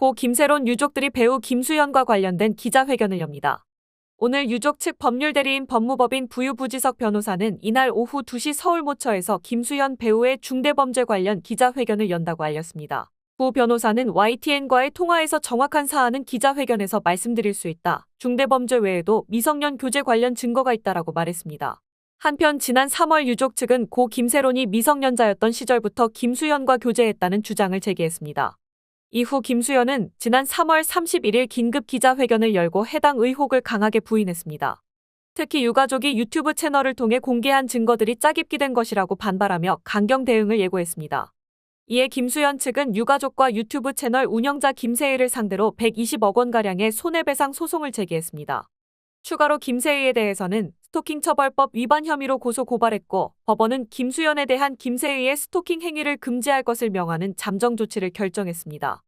고 김세론 유족들이 배우 김수현과 관련된 기자회견을 엽니다. 오늘 유족 측 법률대리인 법무법인 부유부지석 변호사는 이날 오후 2시 서울 모처에서 김수현 배우의 중대범죄 관련 기자회견을 연다고 알렸습니다. 부 변호사는 YTN과의 통화에서 정확한 사안은 기자회견에서 말씀드릴 수 있다. 중대범죄 외에도 미성년 교제 관련 증거가 있다라고 말했습니다. 한편 지난 3월 유족 측은 고 김세론이 미성년자였던 시절부터 김수현과 교제했다는 주장을 제기했습니다. 이후 김수현은 지난 3월 31일 긴급 기자회견을 열고 해당 의혹을 강하게 부인했습니다. 특히 유가족이 유튜브 채널을 통해 공개한 증거들이 짜깁기 된 것이라고 반발하며 강경 대응을 예고했습니다. 이에 김수현 측은 유가족과 유튜브 채널 운영자 김세희를 상대로 120억 원가량의 손해배상 소송을 제기했습니다. 추가로 김세희에 대해서는 스토킹 처벌법 위반 혐의로 고소 고발했고 법원은 김수현에 대한 김세희의 스토킹 행위를 금지할 것을 명하는 잠정 조치를 결정했습니다.